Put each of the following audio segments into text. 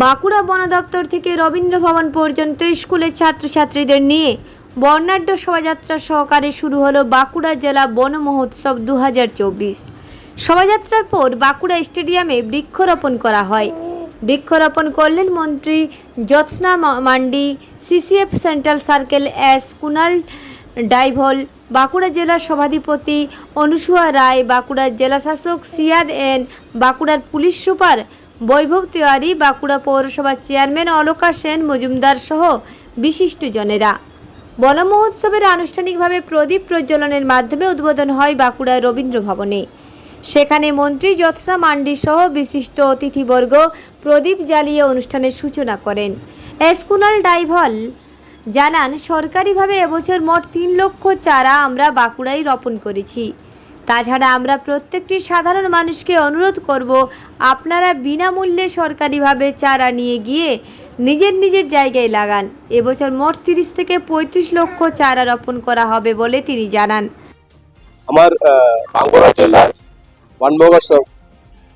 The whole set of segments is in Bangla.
বাঁকুড়া বন দপ্তর থেকে রবীন্দ্র ভবন পর্যন্ত স্কুলের ছাত্রছাত্রীদের নিয়ে বর্ণাঢ্য শোভাযাত্রা সহকারে শুরু হলো বাঁকুড়া জেলা বন মহোৎসব দু হাজার চব্বিশ। শোভাযাত্রার পর বাঁকুড়া স্টেডিয়ামে বৃক্ষরোপণ করা হয়। বৃক্ষরোপণ করলেন মন্ত্রী Jyotsna Mandi, CCF central circle S Kunal ডাইভল, Bankura জেলার সভাধিপতি অনুসুয়া রায়, বাঁকুড়ার জেলাশাসক সিয়াদ এন, বাঁকুড়ার পুলিশ সুপার বৈভব তিওয়ারি বাঁকুড়া পৌরসভার চেয়ারম্যান অলকা সেন মজুমদার সহ বিশিষ্টজনেরা বন মহোৎসবের আনুষ্ঠানিকভাবে প্রদীপ প্রজ্বলনের মাধ্যমে উদ্বোধন হয় বাঁকুড়ার রবীন্দ্র ভবনে। সেখানে মন্ত্রী জ্যোৎস্না মান্ডি সহ বিশিষ্ট অতিথিবর্গ প্রদীপ জ্বালিয়ে অনুষ্ঠানের সূচনা করেন। এসকুনাল ডাইভল জানান, সরকারিভাবে এবছর মোট তিন লক্ষ চারা আমরা বাঁকুড়ায় রোপণ করেছি। তাছাড়া আমরা প্রত্যেকটি সাধারণ মানুষকে অনুরোধ করব, আপনারা বিনামূল্যে সরকারিভাবে চারা নিয়ে গিয়ে নিজের নিজের জায়গায় লাগান। এবছর মোট তিরিশ থেকে পঁয়ত্রিশ লক্ষ চারা রোপণ করা হবে বলে তিনি জানান। আমার বাঁকুড়া জেলার মহোৎসব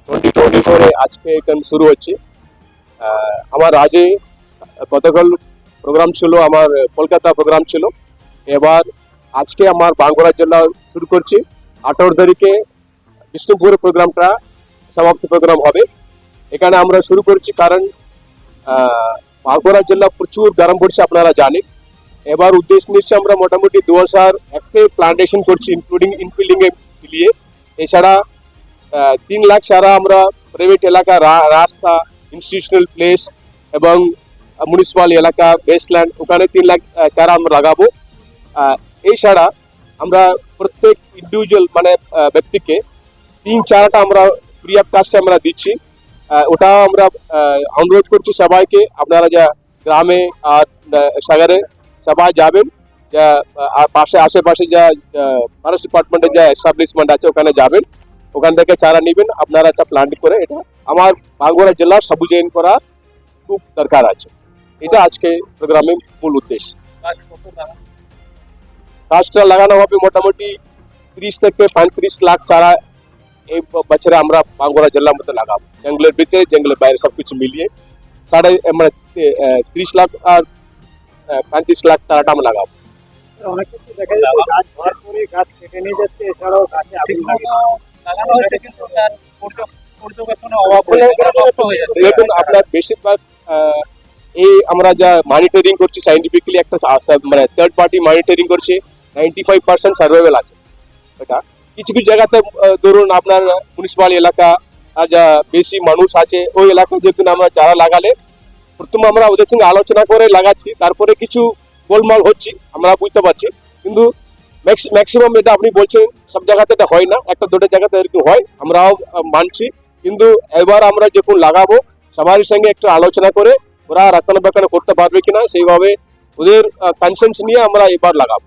টোয়েন্টি টোয়েন্টি ফোরে আজকে এখানে শুরু হচ্ছে। আমার আজে গতকাল প্রোগ্রাম ছিল, আমার কলকাতা প্রোগ্রাম ছিল। এবার আজকে আমার বাঁকুড়া জেলা শুরু করছি। আঠারো তারিখে বিষ্ণুপুর প্রোগ্রামটা সমাপ্ত প্রোগ্রাম হবে। এখানে আমরা শুরু করছি কারণ বাঁকুড়া জেলা প্রচুর গরম পড়ছে আপনারা জানেন। এবার উদ্দেশ্য নিচ্ছে আমরা মোটামুটি দু হাজার একটি প্লান্টেশন করছি ইনক্লুডিং ইনফিলিং এর লিয়ে এছাড়া তিন লাখ সারা আমরা প্রাইভেট এলাকা রাস্তা ইনস্টিটিউশনাল প্লেস এবং মিউনিসিপাল এলাকা বেসল্যান্ড ওখানে তিন লাখ চারা আমরা লাগাবো। আহ, এছাড়া আমরা প্রত্যেক ইন্ডিভিজুয়াল মানে ব্যক্তিকে তিন চারাটা আমরা ফ্রি অফ কাস্টে আমরা দিচ্ছি। ওটা আমরা অনুরোধ করছি সবাইকে। আপনারা যা গ্রামে আর সাগরে সবাই যাবেন, যা পাশে, আশেপাশে যা ফরেস্ট ডিপার্টমেন্টের যা এস্টাবলিশমেন্ট আছে, ওখানে যাবেন। ওখান থেকে চারা নেবেন। আপনারা একটা প্ল্যান্ট করে এটা আমার বাঁকুড়া জেলা সবুজায়ন করা খুব দরকার আছে। এটা আজকে প্রোগ্রামের মূল উদ্দেশ্য। গাছটা লাগানো হবে মোটামুটি ত্রিশ থেকে পঁয়ত্রিশ লাখ চারা এই বছরে আমরা বাঁকুড়া জেলার মধ্যে লাগাবো। জঙ্গলের ভিতরে জঙ্গলের বাইরে সবকিছু মিলিয়ে সাড়ে মানে ত্রিশ লাখ আর পঁয়ত্রিশ লাখ চারাটা আমরা লাগাবো। অনেক ক্ষেত্রে দেখা যাচ্ছে গাছ ভর করে গাছ কেটে নিয়ে যাচ্ছে এছাড়াও গাছে আগুন লাগে। লাগানো হয়েছে কিন্তু তার পর্য- অভাব হয়ে নষ্ট হয়ে যাচ্ছে। দেখুন আপনার বেশিরভাগ এই আমরা যা মনিটরিং করছি সাইন্টিফিক্যালি একটা মানে থার্ড পার্টি মনিটরিং করছে নাইনটি ফাইভ পার্সেন্ট সার্ভাইভেল আছে। এটা কিছু কিছু জায়গাতে ধরুন আপনার মিউনিসিপাল এলাকা, আর যা বেশি মানুষ আছে, ওই এলাকায় যেদিন আমরা চারা লাগালে, প্রথম আমরা ওদের সঙ্গে আলোচনা করে লাগাচ্ছি, তারপরে কিছু গোলমাল হচ্ছে, আমরা বুঝতে পারছি। কিন্তু ম্যাক্সিমাম এটা আপনি বলছেন, সব জায়গাতে এটা হয় না, একটা দুটো জায়গাতে এরকম হয়, আমরাও মানছি। কিন্তু এবার আমরা যখন লাগাবো সবার সঙ্গে একটু আলোচনা করে, ওরা রক্ষণাবেক্ষণ করতে পারবে কিনা, সেইভাবে ওদের কনসেন্স নিয়ে আমরা এবার লাগাবো।